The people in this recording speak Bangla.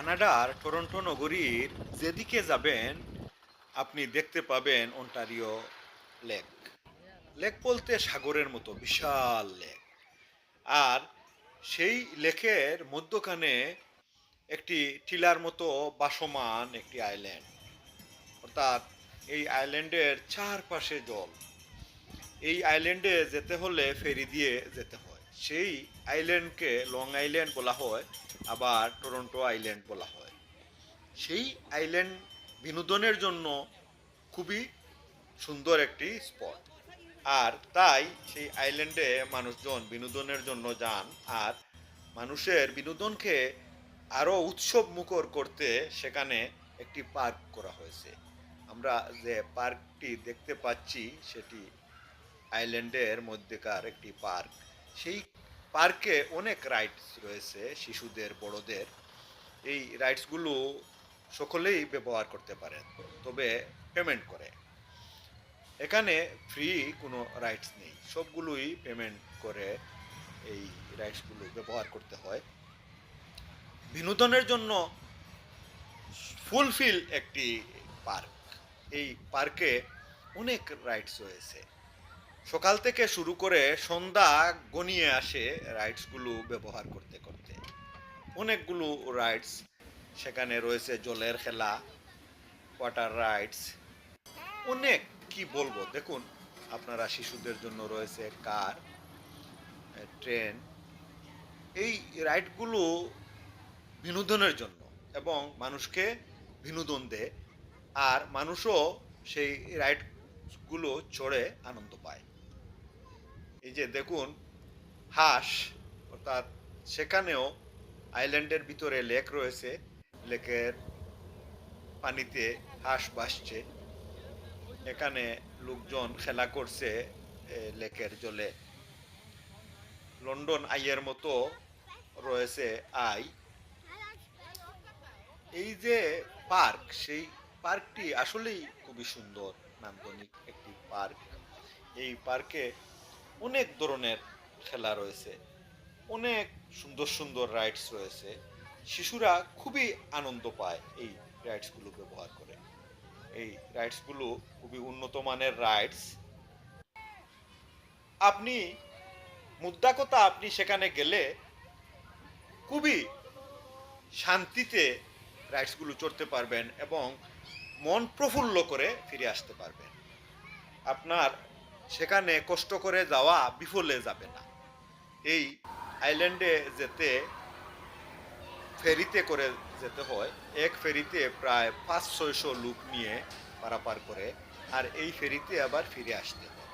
কানাডার টরন্টো নগরীর যেদিকে যাবেন, আপনি দেখতে পাবেন অন্টারিও লেক। লেক বলতে সাগরের মতো, বিশাল লেক। আর সেই লেকের মধ্যখানে একটি টিলার মতো বাসমান একটি আইল্যান্ড। অর্থাৎ এই আইল্যান্ডের চারপাশে জল। এই আইল্যান্ডে যেতে হলে ফেরি দিয়ে যেতে হয়। সেই আইল্যান্ডকে লং আইল্যান্ড বলা হয়। আবার টরন্টো আইল্যান্ড বলা হয়। সেই আইল্যান্ড বিনোদনের জন্য খুবই সুন্দর একটি স্পট আর তাই সেই আইল্যান্ডে মানুষজন বিনোদনের জন্য যান আর মানুষের বিনোদনকে আরও উৎসব মুখর করতে সেখানে একটি পার্ক করা হয়েছে। আমরা যে পার্কটি দেখতে পাচ্ছি, সেটি আইল্যান্ডের মধ্যেকার একটি পার্ক সেই পার্কে অনেক রাইডস রয়েছে শিশুদের, বড়দের। এই রাইডসগুলো সকলেই ব্যবহার করতে পারেন, তবে পেমেন্ট করে। এখানে ফ্রি কোনো রাইডস নেই, সবগুলোই পেমেন্ট করে এই রাইডসগুলো ব্যবহার করতে হয়। বিনোদনের জন্য ফুলফিল একটি পার্ক, এই পার্কে অনেক রাইডস রয়েছে। সকাল থেকে শুরু করে সন্ধ্যা গনিয়ে আসে রাইডসগুলো ব্যবহার করতে করতে। অনেকগুলো রাইডস, সেখানে রয়েছে জলের খেলা, ওয়াটার রাইডস। অনেক, কি বলব? দেখুন, আপনারা শিশুদের জন্য রয়েছে কার ট্রেন। এই রাইডগুলো বিনোদনের জন্য এবং মানুষকে বিনোদন দেয়। আর মানুষও সেই রাইডগুলো চড়ে আনন্দ পায়। এই যে দেখুন, হাঁস, অর্থাৎ সেখানেও আইল্যান্ডের ভিতরে লেক রয়েছে। লেকের পানিতে হাঁস ভাসছে। এখানে লোকজন খেলা করছে লেকের জলে। লন্ডন আইয়ের মতো রয়েছে আই। এই যে পার্ক, সেই পার্কটি আসলেই খুবই সুন্দর, নান্দনিক একটি পার্ক। এই পার্কে অনেক ধরনের খেলা রয়েছে, অনেক সুন্দর সুন্দর রাইডস রয়েছে। শিশুরা খুবই আনন্দ পায় এই রাইডসগুলো ব্যবহার করে। এই রাইডসগুলো খুবই উন্নত মানের রাইডস আপনি, মুদ্রা কথা আপনি সেখানে গেলে খুবই শান্তিতে রাইডসগুলো চড়তে পারবেন এবং মন প্রফুল্ল করে ফিরে আসতে পারবেন। আপনার সেখানে কষ্ট করে যাওয়া বিফলে যাবে না। এই আইল্যান্ডে যেতে, ফেরিতে করে যেতে হয়। এক ফেরিতে প্রায় পাঁচ ছয়শো লোক নিয়ে পারাপার করে, আর এই ফেরিতে আবার ফিরে আসতে হয়।